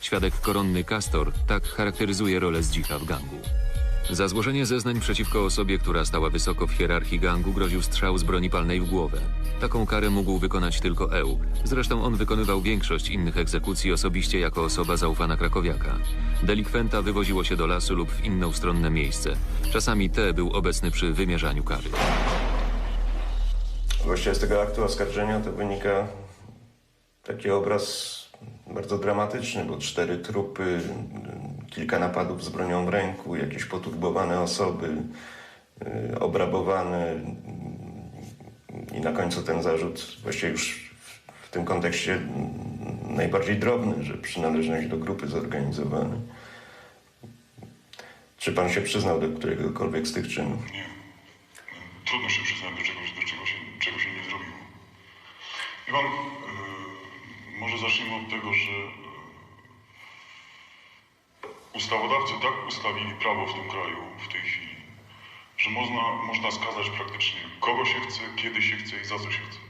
Świadek koronny Castor tak charakteryzuje rolę Zdzicha w gangu. Za złożenie zeznań przeciwko osobie, która stała wysoko w hierarchii gangu, groził strzał z broni palnej w głowę. Taką karę mógł wykonać tylko Eł. Zresztą on wykonywał większość innych egzekucji osobiście jako osoba zaufana krakowiaka. Delikwenta wywoziło się do lasu lub w inne ustronne miejsce. Czasami T był obecny przy wymierzaniu kary. Właściwie z tego aktu oskarżenia to wynika taki obraz bardzo dramatyczny, bo cztery trupy, kilka napadów z bronią w ręku, jakieś poturbowane osoby, y, obrabowane i na końcu ten zarzut właściwie już w- tym kontekście najbardziej drobny, że przynależność do grupy zorganizowanej. Czy pan się przyznał do któregokolwiek z tych czynów? Trudno się przyznać do czegoś, do czego się, czego się nie zrobiło. Wie pan, yy, może zacznijmy od tego, że yy, ustawodawcy tak ustawili prawo w tym kraju w tej chwili, że można, można skazać praktycznie kogo się chce, kiedy się chce i za co się chce.